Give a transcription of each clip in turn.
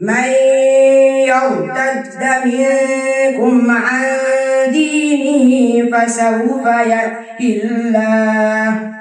من يرتد منكم عن دينه فسوف يأتي الله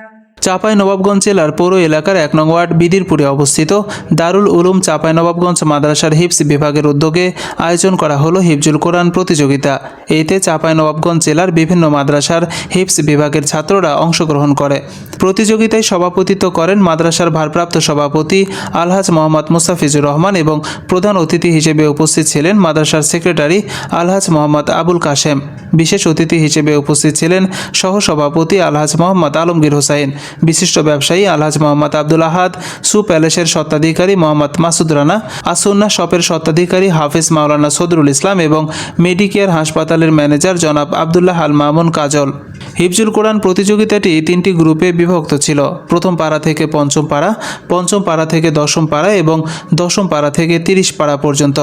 চাঁপাই নবাবগঞ্জ জেলার পৌর এলাকার এক নং ওয়ার্ড বিদিরপুরে অবস্থিত দারুল উলুম চাঁপাই নবাবগঞ্জ মাদ্রাসার হিপস বিভাগের উদ্যোগে আয়োজন করা হলো হিফজুল কোরআন প্রতিযোগিতা এতে চাঁপাই নবাবগঞ্জ জেলার বিভিন্ন মাদ্রাসার হিপস বিভাগের ছাত্ররা অংশগ্রহণ করে প্রতিযোগিতায় সভাপতিত্ব করেন মাদ্রাসার ভারপ্রাপ্ত সভাপতি আলহাজ মোহাম্মদ মুস্তাফিজুর রহমান এবং প্রধান অতিথি হিসেবে উপস্থিত ছিলেন মাদ্রাসার সেক্রেটারি আলহাজ মোহাম্মদ আবুল কাশেম। বিশেষ অতিথি হিসেবে উপস্থিত ছিলেন সহসভাপতি আলহাজ মোহাম্মদ আলমগীর হোসাইন। বিশিষ্ট ব্যবসায়ী আলহাজ মোহাম্মদ আব্দুল আহাদ, সু প্যালেসের স্বত্বাধিকারী মোহাম্মদ মাসুদ রানা, আসুন্না শপের স্বত্বাধিকারী হাফিজ মাওলানা সদরুল ইসলাম এবং মেডিকেয়ার হাসপাতালের ম্যানেজার জনাব আবদুল্লাহ আল মামুন কাজল। হিফজুল কোরআন প্রতিযোগিতাটি তিনটি গ্রুপে বিভক্ত ছিল। প্রথম পাড়া থেকে পঞ্চম পাড়া পঞ্চম পাড়া থেকে দশম পাড়া এবং দশম পাড়া থেকে তিরিশ পাড়া পর্যন্ত।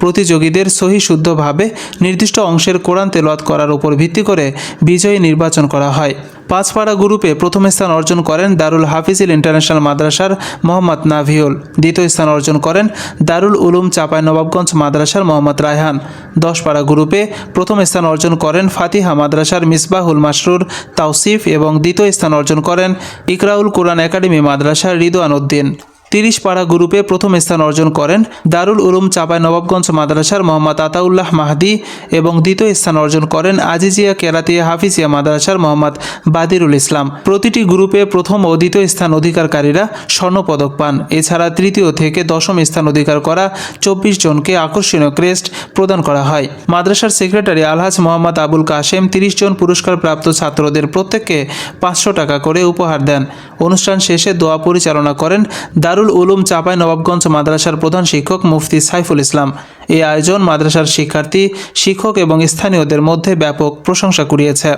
প্রতিযোগীদের সহি শুদ্ধভাবে নির্দিষ্ট অংশের কোরআন তেলওয়াত করার উপর ভিত্তি করে বিজয়ী নির্বাচন করা হয়। পাঁচপাড়া গ্রুপে প্রথম স্থান অর্জন করেন দারুল হাফিজিল ইন্টারন্যাশনাল মাদ্রাসার মোহাম্মদ নাভিউল। দ্বিতীয় স্থান অর্জন করেন দারুল উলুম নবাবগঞ্জ মাদ্রাসার মোহাম্মদ রায়হান। দশপাড়া গ্রুপে প্রথম স্থান অর্জন করেন ফাতিহা মাদ্রাসার মিসবাহুল মাসরুর তাওসিফ এবং দ্বিতীয় স্থান অর্জন করেন ইকরাউল কোরআন একাডেমি মাদ্রাসার রিদওয়ান উদ্দিন। তিরিশ পাড়া গ্রুপে প্রথম স্থান অর্জন করেন দারুল উলুম চাপাই নবাবগঞ্জ মাদ্রাসার মোহাম্মদ আতাউল্লাহ মাহদি এবং দ্বিতীয় স্থান অর্জন করেন আজিজিয়া কেরাতিয়া হাফিজিয়া মাদ্রাসার মোহাম্মদ বাদিরুল ইসলাম। প্রতিটি গ্রুপে প্রথম ও দ্বিতীয় স্থান অধিকারকারীরা স্বর্ণপদক পান। এছাড়া তৃতীয় থেকে দশম স্থান অধিকার করা চব্বিশ জনকে আকর্ষণীয় ক্রেস্ট প্রদান করা হয়। মাদ্রাসার সেক্রেটারি আলহাজ মোহাম্মদ আবুল কাশেম তিরিশ জন পুরস্কারপ্রাপ্ত ছাত্রদের প্রত্যেককে পাঁচশো টাকা করে উপহার দেন। অনুষ্ঠান শেষে দোয়া পরিচালনা করেন দারুল উলুম চাপাই নবাবগঞ্জ মাদ্রাসার প্রধান শিক্ষক মুফতি সাইফুল ইসলাম। এই আয়োজন মাদ্রাসার শিক্ষার্থী, শিক্ষক এবং স্থানীয়দের মধ্যে ব্যাপক প্রশংসা কুড়িয়েছে।